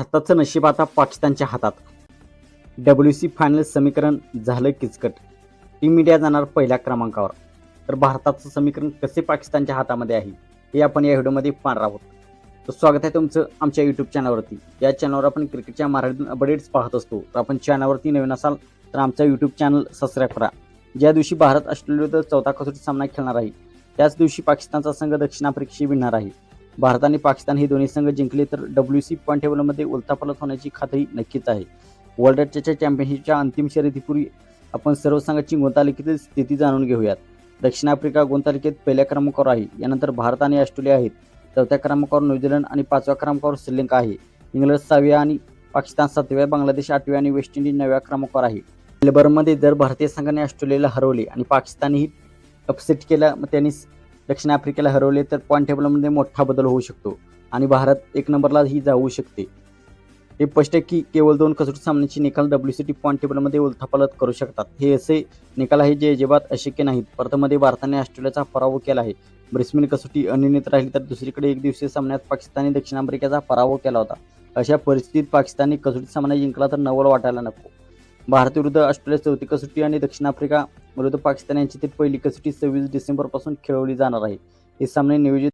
भारताचं नशीब आता पाकिस्तानच्या हातात. डब्ल्यू सी फायनल समीकरण झालं किचकट. टीम इंडिया जाणार पहिल्या क्रमांकावर. तर भारताचं समीकरण कसे पाकिस्तानच्या हातामध्ये आहे हे आपण या व्हिडिओमध्ये पाहणार आहोत. तर स्वागत आहे तुमचं आमच्या यूट्यूब चॅनलवरती या चॅनलवर आपण क्रिकेटच्या मराठी अपडेट्स पाहत असतो. तर आपण चॅनलवरती नवीन असाल तर आमचा यूट्यूब चॅनल सबस्क्राईब करा. ज्या दिवशी भारत ऑस्ट्रेलियाविरुद्ध चौथा कसोटी सामना खेळणार आहे त्याच दिवशी पाकिस्तानचा संघ दक्षिण आफ्रिकेशी भिडणार आहे. भारत आणि पाकिस्तान हे दोन्ही संघ जिंकले तर डब्ल्यू सी पॉईंट टेबलमध्ये उलथापालथ होण्याची खात्री नक्कीच आहे. वर्ल्ड टचच्या चॅम्पियनशिपच्या अंतिम शर्यतीपूर्वी आपण सर्व संघाची गुंतालिकेतील स्थिती जाणून घेऊयात. दक्षिण आफ्रिका गुंतालिकेत पहिल्या क्रमांकावर आहे. यानंतर भारत आणि ऑस्ट्रेलिया आहेत. चौथ्या क्रमांकावर न्यूझीलंड आणि पाचव्या क्रमांकावर श्रीलंका आहे. इंग्लंड सहाव्या आणि पाकिस्तान सातव्या बांगलादेश आठव्या आणि वेस्ट इंडिज नवव्या क्रमांकावर आहे. मेलबर्नमध्ये जर भारतीय संघाने ऑस्ट्रेलियाला हरवले आणि पाकिस्तानही अपसेट केला मग त्यांनी दक्षिण आफ्रिकेला हरवले तर पॉईंट टेबलमध्ये मोठा बदल होऊ शकतो आणि भारत एक नंबरला ही जाऊ शकते. हे स्पष्ट की केवळ दोन कसोटी सामन्याचे निकाल डब्ल्यू सी टी पॉईंट टेबलमध्ये उलथापालत करू शकतात. हे असे निकाल आहे जे अजिबात अशक्य नाहीत. प्रथममध्ये भारताने ऑस्ट्रेलियाचा पराभव केला आहे. ब्रिस्मिन कसोटी अनिर्णित राहिली तर दुसरीकडे एक दिवसीय सामन्यात पाकिस्तानने दक्षिण आफ्रिकेचा पराभव केला होता. अशा परिस्थितीत पाकिस्तानने कसोटी सामना जिंकला तर नवल वाटायला नको. भारत विरुद्ध ऑस्ट्रेलिया चौथी कसोटी आणि दक्षिण आफ्रिका विरुद्ध पाकिस्तान यांची ती पहिली कसोटी सव्वीस डिसेंबरपासून खेळवली जाणार आहे. हे सामने नियोजित